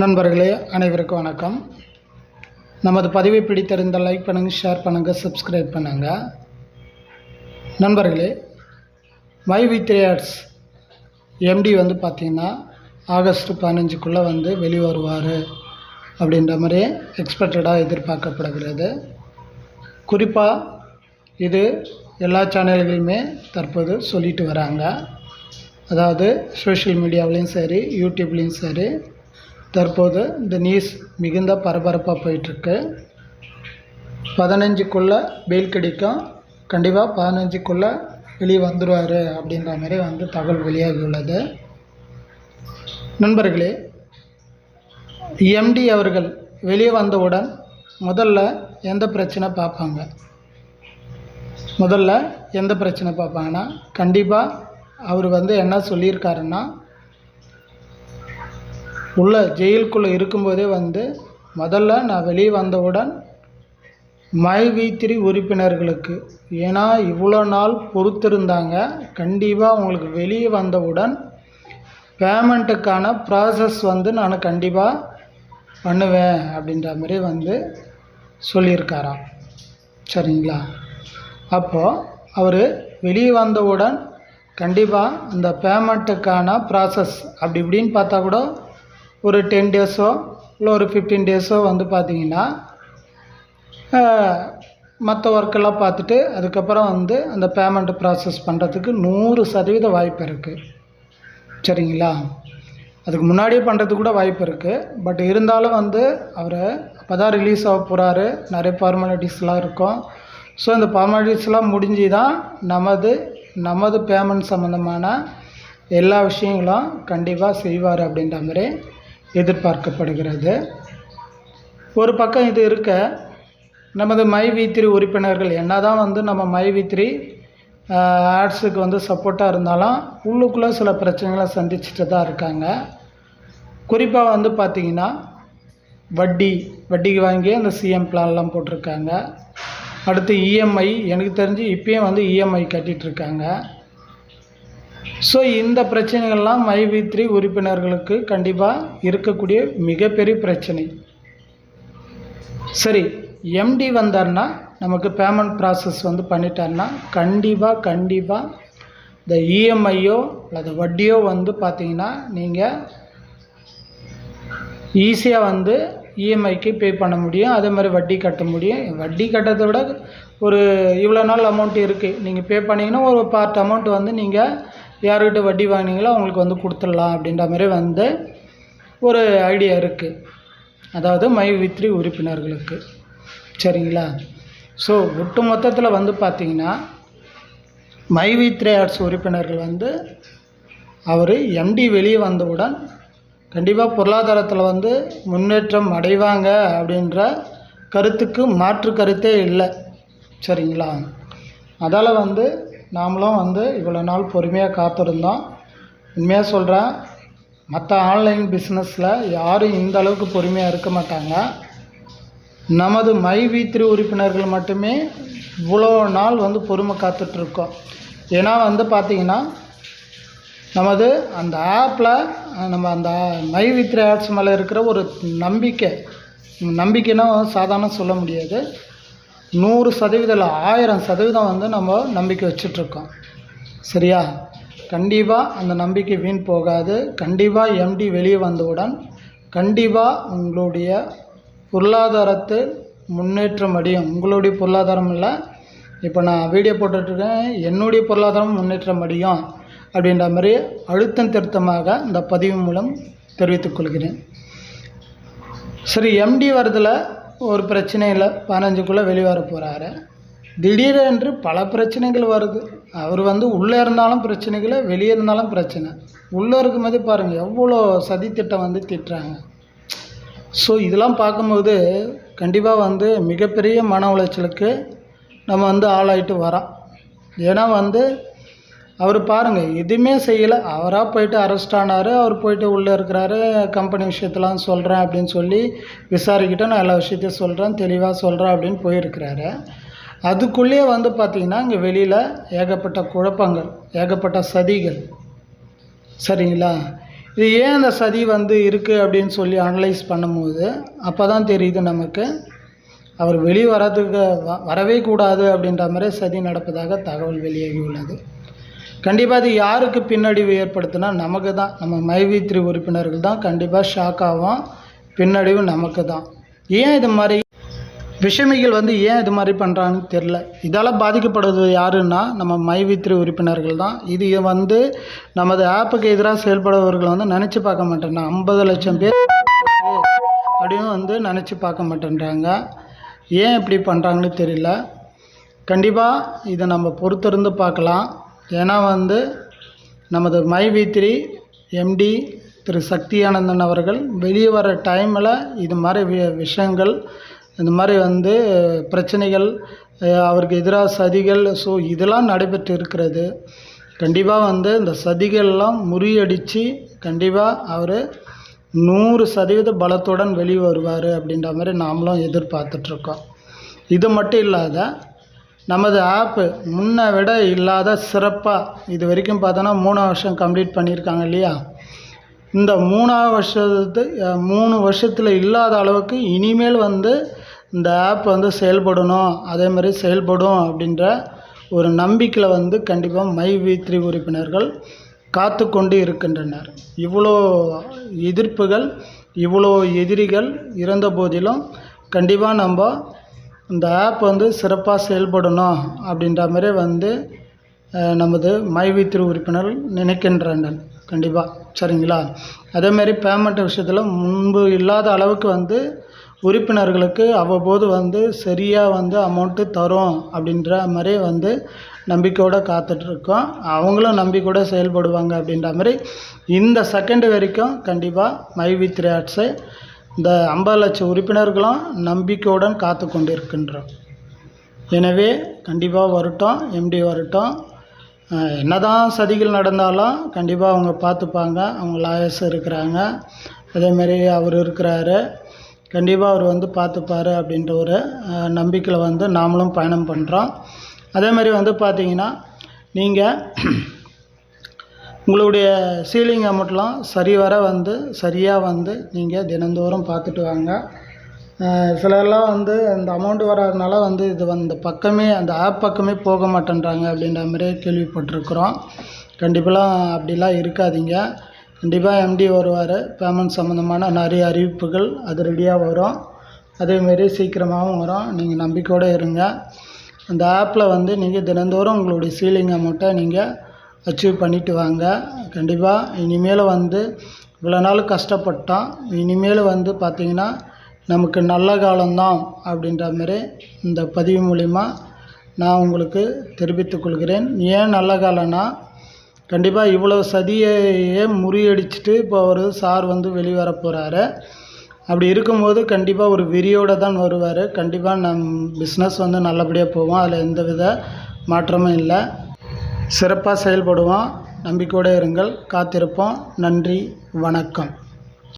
நண்பர்களே அனைவருக்கும் வணக்கம். நமது பதிவை பிடித்திருந்தால் லைக் பண்ணுங்கள் ஷேர் பண்ணுங்கள் சப்ஸ்கிரைப் பண்ணுங்கள் நண்பர்களே மை வித் ஆர்ட்ஸ் எம்டி வந்து பார்த்திங்கன்னா ஆகஸ்ட் பதினஞ்சுக்குள்ளே வந்து வெளியே வருவார் அப்படின்ற மாதிரி எக்ஸ்பெக்டடாக எதிர்பார்க்கப்படுகிறது. குறிப்பாக இது எல்லா சேனல்களுமே தற்போது சொல்லிட்டு வராங்க. அதாவது சோஷியல் மீடியாவிலையும் சரி யூடியூப்லேயும் சரி தற்போது இந்த நியூஸ் மிகுந்த பரபரப்பாக போயிட்டுருக்கு. பதினஞ்சுக்குள்ளே பெயில் கிடைக்கும். கண்டிப்பாக பதினஞ்சுக்குள்ளே வெளியே வந்துடுவார் அப்படின்ற மாதிரி வந்து தகவல் வெளியாகியுள்ளது. நண்பர்களே எம்டி அவர்கள் வெளியே வந்தவுடன் முதல்ல எந்த பிரச்சனை பார்ப்பாங்க? முதல்ல எந்த பிரச்சனை பார்ப்பாங்கன்னா கண்டிப்பாக அவர் வந்து என்ன சொல்லியிருக்காருன்னா உள்ள ஜெயிலுக்குள்ளே இருக்கும்போதே வந்து முதல்ல நான் வெளியே வந்தவுடன் மை வி த்ரீ உறுப்பினர்களுக்கு ஏன்னா இவ்வளோ நாள் பொறுத்திருந்தாங்க கண்டிப்பாக உங்களுக்கு வெளியே வந்தவுடன் பேமெண்ட்டுக்கான ப்ராசஸ் வந்து நான் கண்டிப்பாக பண்ணுவேன் அப்படின்ற மாதிரி வந்து சொல்லியிருக்காராம். சரிங்களா? அப்போது அவர் வெளியே வந்தவுடன் கண்டிப்பாக அந்த பேமெண்ட்டுக்கான ப்ராசஸ் அப்படி இப்படின்னு பார்த்தா கூட ஒரு டென் டேஸோ இல்லை ஒரு ஃபிஃப்டீன் டேஸோ வந்து பார்த்தீங்கன்னா மற்ற ஒர்க்கெல்லாம் பார்த்துட்டு அதுக்கப்புறம் வந்து அந்த பேமெண்ட் ப்ராசஸ் பண்ணுறதுக்கு நூறு சதவீத வாய்ப்பு இருக்குது சரிங்களா? அதுக்கு முன்னாடியே பண்ணுறதுக்கு கூட வாய்ப்பு இருக்குது பட் இருந்தாலும் வந்து அவர் அப்போ தான் ரிலீஸ் ஆக போகிறாரு நிறைய ஃபார்மாலிட்டிஸ்லாம் இருக்கும். ஸோ இந்த ஃபார்மாலிட்டிஸ்லாம் முடிஞ்சு தான் நமது நமது பேமெண்ட் சம்மந்தமான எல்லா விஷயங்களும் கண்டிப்பாக செய்வார் அப்படின்ற மாதிரி எதிர்பார்க்கப்படுகிறது. ஒரு பக்கம் இது இருக்க நமது மை வித்ரி உறுப்பினர்கள் என்ன தான் வந்து நம்ம மை வித்ரி ஆட்ஸுக்கு வந்து சப்போர்ட்டாக இருந்தாலும் உள்ளுக்குள்ளே சில பிரச்சனைகளை சந்திச்சுட்டு தான் இருக்காங்க. குறிப்பாக வந்து பார்த்திங்கன்னா வட்டி வட்டிக்கு வாங்கி அந்த சிஎம் பிளான்லாம் போட்டிருக்காங்க. அடுத்து இஎம்ஐ எனக்கு தெரிஞ்சு இப்போயும் வந்து இஎம்ஐ கட்டிகிட்ருக்காங்க ஸோ இந்த பிரச்சனைகள்லாம் மை த்ரீ உறுப்பினர்களுக்கு கண்டிப்பாக இருக்கக்கூடிய மிகப்பெரிய பிரச்சனை. சரி எம்டி வந்தார்னா நமக்கு பேமெண்ட் ப்ராசஸ் வந்து பண்ணிட்டாருன்னா கண்டிப்பாக கண்டிப்பாக இந்த இஎம்ஐயோ அல்லது வட்டியோ வந்து பார்த்தீங்கன்னா நீங்கள் ஈஸியாக வந்து இஎம்ஐக்கு பே பண்ண முடியும். அதே மாதிரி வட்டி கட்ட முடியும். வட்டி கட்டுறதை விட ஒரு இவ்வளோ நாள் அமௌண்ட் இருக்குது நீங்கள் பே பண்ணிங்கன்னா ஒரு பார்ட் அமௌண்ட் வந்து நீங்கள் யார்கிட்ட வட்டி வாங்கினீங்களோ அவங்களுக்கு வந்து கொடுத்துடலாம் அப்படின்ற மாதிரி வந்து ஒரு ஐடியா இருக்குது அதாவது மை வித்ரி உறுப்பினர்களுக்கு. சரிங்களா? ஸோ ஒட்டு மொத்தத்தில் வந்து பார்த்திங்கன்னா மை வித்ரி ஆர்ட்ஸ் உறுப்பினர்கள் வந்து அவர் எம்டி வெளியே வந்தவுடன் கண்டிப்பாக பொருளாதாரத்தில் வந்து முன்னேற்றம் அடைவாங்க அப்படின்ற கருத்துக்கு மாற்று கருத்தே இல்லை. சரிங்களா? அதால் வந்து நாமளும் வந்து இவ்வளோ நாள் பொறுமையாக காத்திருந்தோம். உண்மையாக சொல்கிறேன் மற்ற ஆன்லைன் பிஸ்னஸில் யாரும் இந்த அளவுக்கு பொறுமையாக இருக்க மாட்டாங்க. நமது மை வீத்திரி உறுப்பினர்கள் மட்டுமே இவ்வளோ நாள் வந்து பொறுமை காத்துட்ருக்கோம். ஏன்னா வந்து பார்த்திங்கன்னா நமது அந்த ஆப்பில் நம்ம அந்த மை வித்ரி ஆட்ஸ் மேலே இருக்கிற ஒரு நம்பிக்கை நம்பிக்கைன்னா சாதாரண சொல்ல முடியாது. நூறு சதவீதம் இல்லை ஆயிரம் சதவீதம் வந்து நம்ம நம்பிக்கை வச்சிட்ருக்கோம். சரியா? கண்டிப்பாக அந்த நம்பிக்கை வீண் போகாது. கண்டிப்பாக எம்டி வெளியே வந்தவுடன் கண்டிப்பாக உங்களுடைய பொருளாதாரத்தில் முன்னேற்றம் அடையும். உங்களுடைய பொருளாதாரம் இல்லை. இப்போ நான் வீடியோ போட்டுட்ருக்கேன். என்னுடைய பொருளாதாரம் முன்னேற்றம் அடையும் அப்படின்ற மாதிரி அழுத்தம் திருத்தமாக இந்த பதிவு மூலம் தெரிவித்துக் கொள்கிறேன். சரி எம்டி வரதில் ஒரு பிரச்சனையில் இல்லை. பதினஞ்சுக்குள்ளே வெளிவர போகிறாரு திடீரென்று பல பிரச்சனைகள் வருது. அவர் வந்து உள்ளே இருந்தாலும் பிரச்சனைகள் வெளியே இருந்தாலும் பிரச்சனை. உள்ளே இருக்கும்போது பாருங்கள் எவ்வளோ சதித்திட்டம் வந்து திட்டுறாங்க. ஸோ இதெல்லாம் பார்க்கும்போது கண்டிப்பாக வந்து மிகப்பெரிய மன உளைச்சலுக்கு நம்ம வந்து ஆளாயிட்டு வரோம். ஏன்னா வந்து அவர் பாருங்கள் எதுவுமே செய்யலை. அவராக போயிட்டு அரெஸ்ட் ஆனார் அவர் போயிட்டு உள்ளே இருக்கிறாரு கம்பெனி விஷயத்தெலாம் சொல்கிறேன் அப்படின்னு சொல்லி விசாரிக்கிட்ட நான் எல்லா விஷயத்தையும் சொல்கிறேன் தெளிவாக சொல்கிறேன் அப்படின்னு போயிருக்கிறாரு. அதுக்குள்ளேயே வந்து பார்த்திங்கன்னா இங்கே வெளியில் ஏகப்பட்ட குழப்பங்கள் ஏகப்பட்ட சதிகள். சரிங்களா? இது ஏன் அந்த சதி வந்து இருக்குது அப்படின்னு சொல்லி அனலைஸ் பண்ணும்போது அப்போ தான் தெரியுது நமக்கு. அவர் வெளியே வரதுக்கு வ வரவே கூடாது அப்படின்ற மாதிரி சதி நடப்பதாக தகவல் வெளியாகி உள்ளது. கண்டிப்பாக அது யாருக்கு பின்னடைவு ஏற்படுத்துனா நமக்கு தான் நம்ம மைவி உறுப்பினர்கள் தான் கண்டிப்பாக ஷாக் ஆகும் பின்னடைவு நமக்கு தான் ஏன் இது மாதிரி விஷமிகள் வந்து ஏன் இது மாதிரி பண்ணுறாங்கன்னு தெரில இதால் பாதிக்கப்படுவது யாருன்னா நம்ம மைவித்திரி உறுப்பினர்கள் தான் இது வந்து நமது ஆப்புக்கு எதிராக செயல்படுபவர்கள் வந்து நினச்சி பார்க்க மாட்டேன். ஐம்பது லட்சம் பேர் அப்படின்னு வந்து நினச்சி பார்க்க மாட்டேன்றாங்க. ஏன் இப்படி பண்ணுறாங்கன்னு தெரியல. கண்டிப்பாக இதை நம்ம பொறுத்திருந்து பார்க்கலாம். ஏன்னா வந்து நமது my V three MD Thiru Sakthiyanandan அவர்கள் வெளியே வர டைமில் இது மாதிரி வி விஷயங்கள் இந்த மாதிரி வந்து பிரச்சனைகள் அவருக்கு எதிராக சதிகள் ஸோ இதெல்லாம் நடைபெற்று இருக்கிறது. கண்டிப்பாக வந்து இந்த சதிகள்லாம் முறியடித்து கண்டிப்பாக அவர் நூறு சதவீத பலத்துடன் வெளியே வருவார் அப்படின்ற மாதிரி நாமளும் எதிர்பார்த்துட்ருக்கோம் இது மட்டும் இல்லாத நமது ஆப்பு முன்னை விட இல்லாத சிறப்பாக இது வரைக்கும் பார்த்தோன்னா மூணு வருஷம் கம்ப்ளீட் பண்ணியிருக்காங்க இல்லையா? இந்த மூணாவது வருஷத்து மூணு வருஷத்தில் இல்லாத அளவுக்கு இனிமேல் வந்து இந்த ஆப் வந்து செயல்படணும். அதே மாதிரி செயல்படும் அப்படின்ற ஒரு நம்பிக்கையில் வந்து கண்டிப்பாக மை வி த்ரீ உறுப்பினர்கள் காத்து கொண்டு இருக்கின்றனர். இவ்வளோ எதிர்ப்புகள் இவ்வளோ எதிரிகள் இருந்த போதிலும் கண்டிப்பாக நம்ம இந்த ஆப் வந்து சிறப்பாக செயல்படணும் அப்படின்ற மாதிரி வந்து நமது மை வி உறுப்பினர் நினைக்கின்றனர் கண்டிப்பாக சரிங்களா? அதேமாரி பேமெண்ட் விஷயத்தில் முன்பு இல்லாத அளவுக்கு வந்து உறுப்பினர்களுக்கு அவ்வப்போது வந்து சரியாக வந்து அமௌண்ட்டு தரும் அப்படின்ற மாதிரி வந்து நம்பிக்கையோடு காத்துட்ருக்கோம். அவங்களும் நம்பிக்கையோடு செயல்படுவாங்க அப்படின்ற மாதிரி இந்த செகண்ட் வரைக்கும் கண்டிப்பாக மை வித் ஆட்ஸை இந்த ஐம்பது லட்சம் உறுப்பினர்களும் நம்பிக்கையுடன் காத்து கொண்டிருக்கின்றோம். எனவே கண்டிப்பாக வரட்டும் எம்டி வரட்டும். என்ன என்னதான் சதிகள் நடந்தாலும் கண்டிப்பாக அவங்க பார்த்துப்பாங்க அவங்க லாயர்ஸ் இருக்கிறாங்க. அதேமாரி அவர் இருக்கிறாரு. கண்டிப்பாக அவர் வந்து பார்த்துப்பார் அப்படின்ற ஒரு நம்பிக்கையில் வந்து நாமளும் பயணம் பண்ணுறோம் அதேமாதிரி வந்து பார்த்திங்கன்னா நீங்கள் உங்களுடைய சீலிங் அமௌண்ட்லாம் சரிவர வந்து சரியாக வந்து நீங்கள் தினந்தோறும் பார்த்துட்டு வாங்க. சிலர்லாம் வந்து இந்த அமௌண்ட் வராதனால வந்து இது அந்த பக்கமே அந்த ஆப் பக்கமே போக மாட்டேன்றாங்க அப்படின்ற மாதிரியே கேள்விப்பட்டிருக்கிறோம். கண்டிப்பாக அப்படிலாம் இருக்காதீங்க. கண்டிப்பாக எம்டி வருவார். பேமெண்ட் சம்மந்தமான நிறைய அறிவிப்புகள் அது ரெடியாக வரும் அதேமாரி சீக்கிரமாகவும் வரும். நீங்கள் நம்பிக்கையோடு இருங்க. அந்த ஆப்பில் வந்து நீங்கள் தினந்தோறும் உங்களுடைய சீலிங் அமௌண்ட்டை நீங்கள் அச்சீவ் பண்ணிட்டு வாங்க. கண்டிப்பாக இனிமேல் வந்து இவ்வளோ நாள் கஷ்டப்பட்டோம். இனிமேல் வந்து பார்த்திங்கன்னா நமக்கு நல்ல காலம்தான் அப்படின்ற மாதிரி இந்த பதிவு மூலிமா நான் உங்களுக்கு தெரிவித்துக் கொள்கிறேன். ஏன் நல்ல காலம்னா கண்டிப்பாக இவ்வளோ சதியையே முறியடிச்சிட்டு இப்போ ஒரு சார் வந்து வெளிவர போகிறாரு அப்படி இருக்கும்போது கண்டிப்பாக ஒரு வெறியோடு தான் வருவார். கண்டிப்பாக நம் பிஸ்னஸ் வந்து நல்லபடியாக போவோம் அதில் எந்த வித மாற்றமும் இல்லை. சிறப்பாக செயல்படுவோம். நம்பிக்கையோடு இருங்கள். காத்திருப்போம். நன்றி. வணக்கம்.